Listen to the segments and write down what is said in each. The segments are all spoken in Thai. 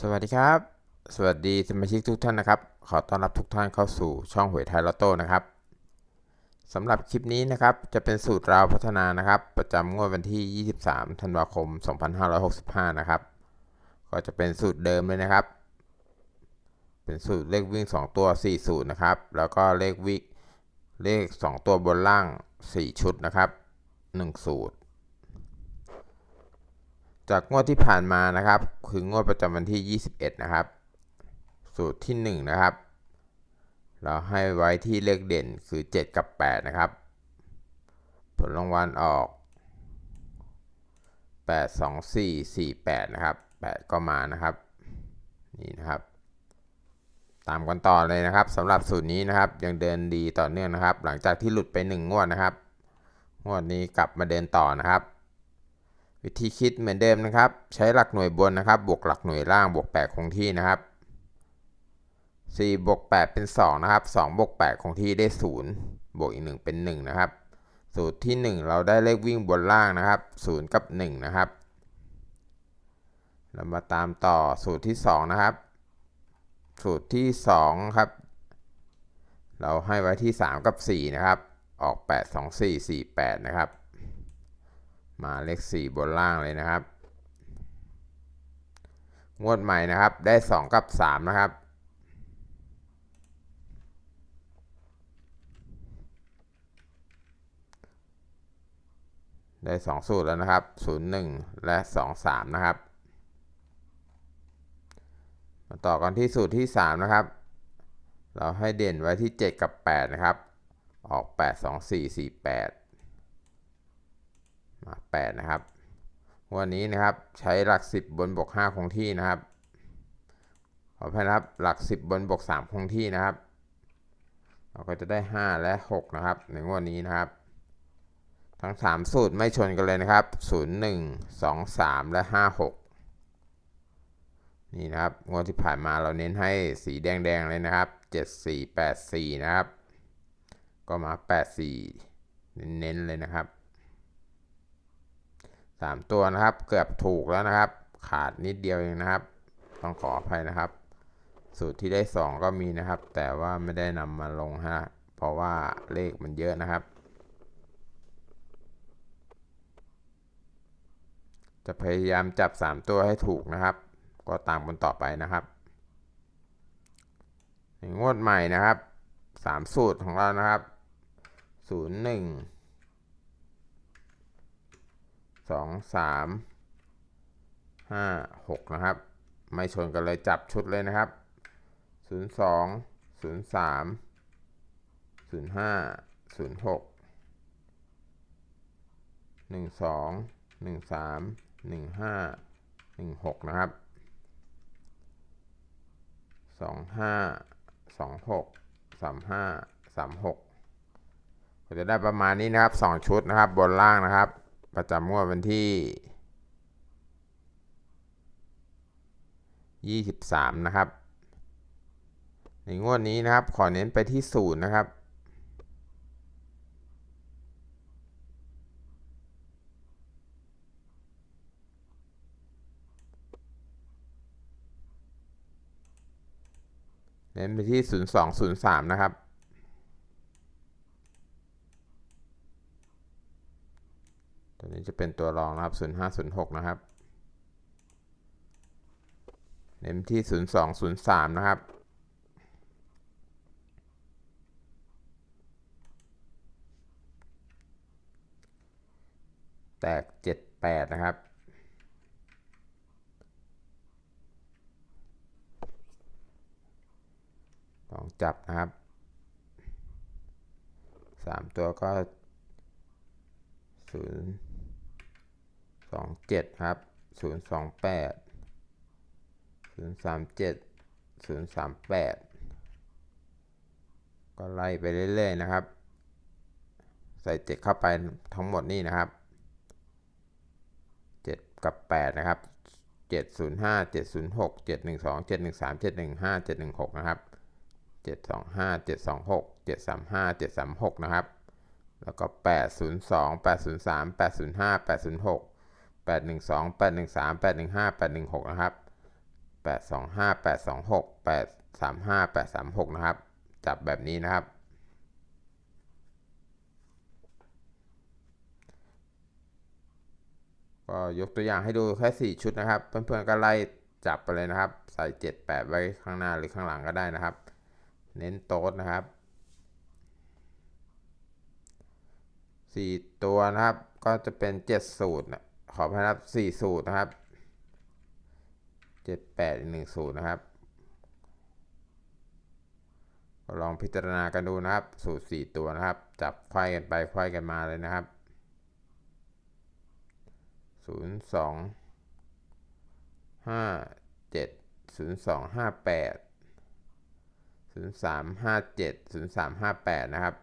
สวัสดีครับ สวัสดีสมาชิกทุกท่านนะครับ ขอต้อนรับทุกท่านเข้าสู่ช่องหวยไทยลอตโต้นะครับสำหรับคลิปนี้นะครับจะเป็นสูตรราวพัฒนานะครับ ประจำงวดวันที่ 23 ธันวาคม 2565 นะครับ ก็จะเป็นสูตรเดิมเลยนะครับ เป็นสูตรเลขวิ่ง 2 ตัว 4 สูตรนะครับ แล้วก็เลขวิ่งเลข 2 ตัวบนล่าง 4 ชุดนะครับ 1 สูตร จากงวดที่ผ่านมานะครับ คืองวดประจำวันที่ 21 นะครับ สูตรที่ 1 นะครับ เราให้ไว้ที่เลขเด่นคือ 7 กับ 8 นะครับ ผลรางวัลออก 8 2 4 4 8 นะครับ 8 ก็มานะครับ นี่นะครับ ตามกันต่อเลยนะครับสำหรับสูตรนี้นะครับ ยังเดินดีต่อเนื่องนะครับ หลังจากที่หลุดไป 1 งวดนะครับ งวดนี้กลับมาเดินต่อนะครับ วิธีคิดเหมือนเดิมนะครับ ใช้หลักหน่วยบนนะครับ บวกหลักหน่วยล่างบวก 8 คงที่นะครับ4บวก8เป็น 2 นะครับ2บวก8คงที่ได้ 0 บวกอีก 1 เป็น 1 นะครับ สูตรที่ 1 เราได้เลขวิ่งบนล่างนะครับ 0 กับ 1 นะครับ เรามาตามต่อสูตรที่ 2 นะครับ สูตรที่ 2 ครับ เราให้ไว้ที่ 3 กับ 4 นะครับ ออก 8 2 4 4 8 นะครับ มาเลข 4 บนล่างเลยนะครับ งวดใหม่นะครับได้ 2 กับ 3 นะครับ ได้ 2 สูตรแล้วนะครับ 01 และ 23 นะครับ มาต่อกันที่สูตรที่ 3 นะครับ เราให้เด่นไว้ที่ 7 กับ 8 นะครับ ออก 8 2 4 4 8 8 นะครับ วันนี้นะครับใช้หลัก 10 บนบวก5คงที่นะครับขออภัยนะครับหลัก 10 บนบวก3คงที่นะครับ เราก็จะได้ 5 และ 6 นะครับในงวดนี้นะครับ ทั้ง 3 สูตรไม่ชนกันเลยนะครับ 0 1 2 3 และ 5 6 นี่นะครับงวดที่ผ่านมาเราเน้นให้สีแดงๆเลยนะครับ 7 4 8 4 นะครับ ก็มา 8 4 เน้นๆเลยนะครับ สามตัวนะครับ เกือบถูกแล้วนะครับ ขาดนิดเดียวเองนะครับ ต้องขออภัยนะครับ สูตรที่ได้สองก็มีนะครับ แต่ว่าไม่ได้นำมาลงฮะเพราะว่าเลขมันเยอะนะครับ จะพยายามจับ 3 ตัวให้ถูกนะครับ ก็ตามกันต่อไปนะครับงวดใหม่นะครับ 3 สูตรของเรานะครับ 01 สองสามห้าหกนะครับ ไม่ชนกันเลยจับชุดเลยนะครับศูนย์สองศูนย์สามศูนย์ห้าศูนย์หกหนึ่งสองหนึ่งสามหนึ่งห้าหนึ่งหกนะครับสองห้าสองหกสามห้าสามหกก็จะได้ประมาณนี้นะครับสองชุดนะครับบนล่างนะครับ ประจำงวดวันที่ 23 นะครับ ในงวดนี้นะครับ ขอเน้นไปที่ศูนย์นะครับ เน้นไปที่ 0203 นะครับ ตัวนี้จะเป็นตัวรองนะครับ 0506 นะครับ เน้นที่ 0203 นะครับ แตก 78 นะครับต้องจับนะครับ 3 ตัวก็ศูนย์ สองเจ็ดครับศูนย์สองแปดศูนย์สามเจ็ดศูนย์สามแปดก็ไล่ไปเรื่อยๆนะครับ ใส่เจ็ดเข้าไปทั้งหมดนี่นะครับเจ็ดกับแปดนะครับเจ็ดศูนย์ห้าเจ็ดศูนย์หกเจ็ดหนึ่งสองเจ็ดหนึ่งสามเจ็ดหนึ่งห้าเจ็ดหนึ่งหกนะครับเจ็ดสองห้าเจ็ดสองหกเจ็ดสามห้าเจ็ดสามหกนะครับ แล้วก็802 803 805 806 812 813 815 816นะครับแปดสองห้าแปดสองหกแปดสามห้าแปดสามหกนะครับ จับแบบนี้นะครับ ก็ยกตัวอย่างให้ดูแค่สี่ชุดนะครับ เพื่อนๆก็ไล่จับไปเลยนะครับ ใส่เจ็ดแปดไว้ข้างหน้าหรือข้างหลังก็ได้นะครับ เน้นโต๊ดนะครับสี่ตัวนะครับก็จะเป็นเจ็ดสูตรนะ ขอพนับสี่สูตรนะครับเจ็ดแปดหนึ่งสูตรนะครับก็ลองพิจารณากันดูนะครับ สูตรสี่ตัวนะครับ จับไขว้กันไปไขว้กันมาเลยนะครับศูนย์สองห้าเจ็ดศูนย์สองห้าแปดศูนย์สามห้าเจ็ดศูนย์สามห้าแปดนะครับ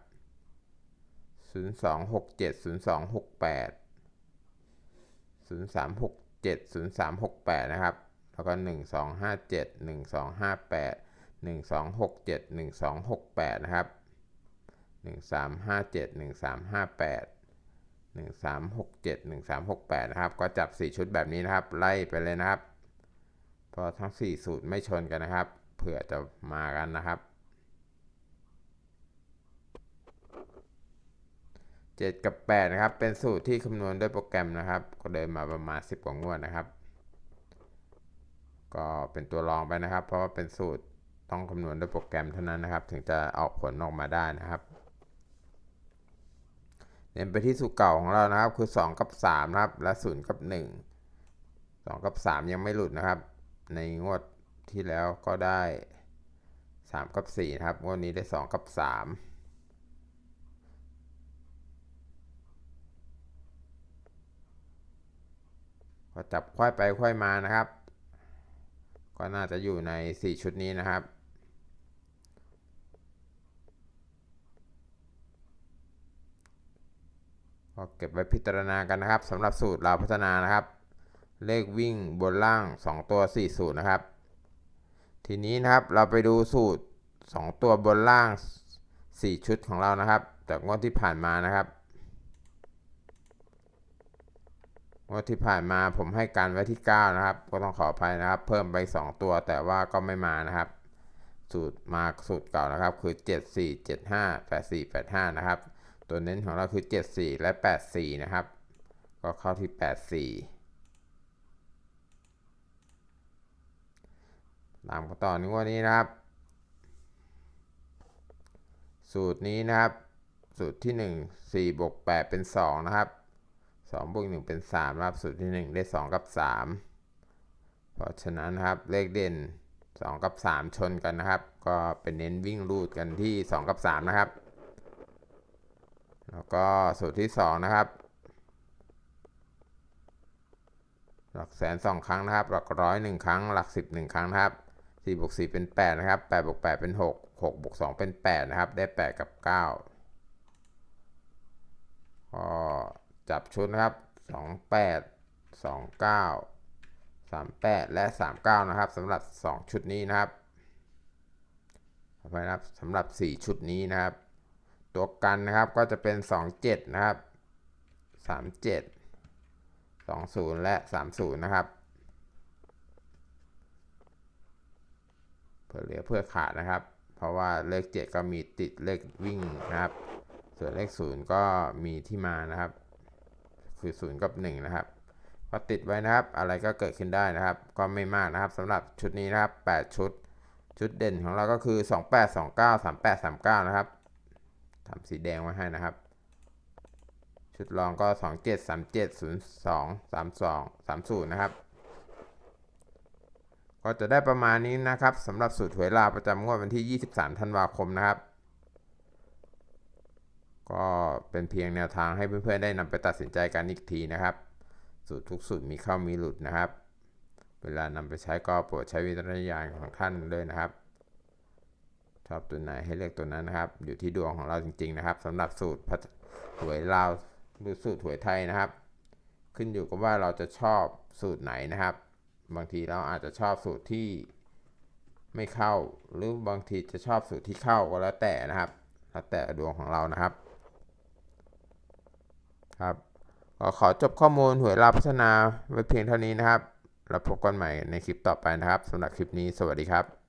ศูนย์สองหกเจ็ดศูนย์สองหกแปด ศูนย์สามหกเจ็ดศูนย์สามหกแปดนะครับ แล้วก็หนึ่งสองห้าเจ็ดหนึ่งสองห้าแปดหนึ่งสองหกเจ็ดหนึ่งสองหกแปดนะครับหนึ่งสามห้าเจ็ดหนึ่งสามห้าแปดหนึ่งสามหกเจ็ดหนึ่งสามหกแปดนะครับ ก็จับสี่ชุดแบบนี้นะครับ ไล่ไปเลยนะครับเพราะทั้งสี่สูตรไม่ชนกันนะครับ เผื่อจะมากันนะครับ เจ็ดกับแปดนะครับ เป็นสูตรที่คำนวณด้วยโปรแกรมนะครับ ก็เดินมาประมาณสิบกว่างวดนะครับ ก็เป็นตัวรองไปนะครับ เพราะว่าเป็นสูตรต้องคำนวณด้วยโปรแกรมเท่านั้นนะครับ ถึงจะออกผลออกมาได้นะครับเน้นไปที่สูตรเก่าของเรานะครับ คือ 2 กับ3นะครับ และ 0 กับ 1 2 กับ 3 ยังไม่หลุดนะครับ ในงวดที่แล้วก็ได้ 3 กับ4นะครับ งวดนี้ได้ 2 กับ 3 ก็จับค่อยไปค่อยมานะครับ ก็น่าจะอยู่ใน 4 ชุดนี้นะครับ ก็เก็บไว้พิจารณากันนะครับสำหรับสูตรเราพัฒนานะครับ เลขวิ่งบนล่าง 2 ตัว4สูตรนะครับ ทีนี้นะครับเราไปดูสูตร 2 ตัวบนล่าง 4 ชุดของเรานะครับ จากงวดที่ผ่านมานะครับ งวดที่ผ่านมาผมให้การไว้ที่ 9 นะครับ ก็ต้องขออภัยนะครับ เพิ่มไป 2 ตัวแต่ว่าก็ไม่มานะครับ สูตรมาสูตรเก่านะครับ คือ 7 4 7 5 8 4 8 5 นะครับ ตัวเน้นของเราคือ 74 และ 84 นะครับ ก็เข้าที่ 84 ตามกันต่อนงวันนี้นะครับ สูตรนี้นะครับ สูตรที่ 1 4บวก8เป็น 2 นะครับ 2บวก1เป็น3นะครับสูตรที่ 1 ได้ 2 กับ 3 เพราะฉะนั้นนะครับเลขเด่น 2 กับ 3 ชนกันนะครับ ก็เป็นเน้นวิ่งรูดกันที่ 2 กับ 3 นะครับ แล้วก็สูตรที่ 2 นะครับ หลักแสนสองครั้งนะครับ หลักร้อยหนึ่งครั้ง หลักสิบหนึ่งครั้งนะครับสี่บวกสี่เป็นแปดนะครับแปดบวกแปดเป็นหกหกบวกสองเป็นแปดนะครับ ได้แปดกับเก้าก็ จับชุดนะครับสองแปดสองเก้าสามแปดและสามเก้านะครับสำหรับสองชุดนี้นะครับไปนะครับสำหรับสี่ชุดนี้นะครับ ตัวกันนะครับก็จะเป็นสองเจ็ดนะครับสามเจ็ดสองศูนย์และสามศูนย์นะครับเพื่อเหลือเพื่อขาดนะครับ เพราะว่าเลขเจ็ดก็มีติดเลขวิ่งนะครับ ส่วนเลขศูนย์ก็มีที่มานะครับ คือศูนย์กับหนึ่งนะครับก็ติดไว้นะครับ อะไรก็เกิดขึ้นได้นะครับ ก็ไม่มากนะครับสำหรับชุดนี้นะครับ 8 ชุด ชุดเด่นของเราก็คือ 28 29 38 39 นะครับทำสีแดงไว้ให้นะครับ ชุดรองก็ 27 37 02 32 30 นะครับ ก็จะได้ประมาณนี้นะครับสำหรับสูตรหวยลาวประจำงวดวันที่ 23 ธันวาคมนะครับ ก็เป็นเพียงแนวทางให้เพื่อนๆได้นำไปตัดสินใจกันอีกทีนะครับสูตรทุกสูตรมีเข้ามีหลุดนะครับ เวลานำไปใช้ก็โปรดใช้วิจารณญาณของท่านด้วยนะครับ ชอบตัวไหนให้เลือกตัวนั้นนะครับ อยู่ที่ดวงของเราจริง ๆ นะครับสำหรับสูตรหวยลาวหรือสูตรหวยไทยนะครับ ขึ้นอยู่กับว่าเราจะชอบสูตรไหนนะครับ บางทีเราอาจจะชอบสูตรที่ไม่เข้า หรือบางทีจะชอบสูตรที่เข้าก็แล้วแต่นะครับแล้วแต่ดวงของเรานะครับ ครับก็ขอจบข้อมูลหวยลาพัฒนาไว้เพียงเท่านี้นะครับ แล้วพบกันใหม่ในคลิปต่อไปนะครับสำหรับคลิปนี้สวัสดีครับ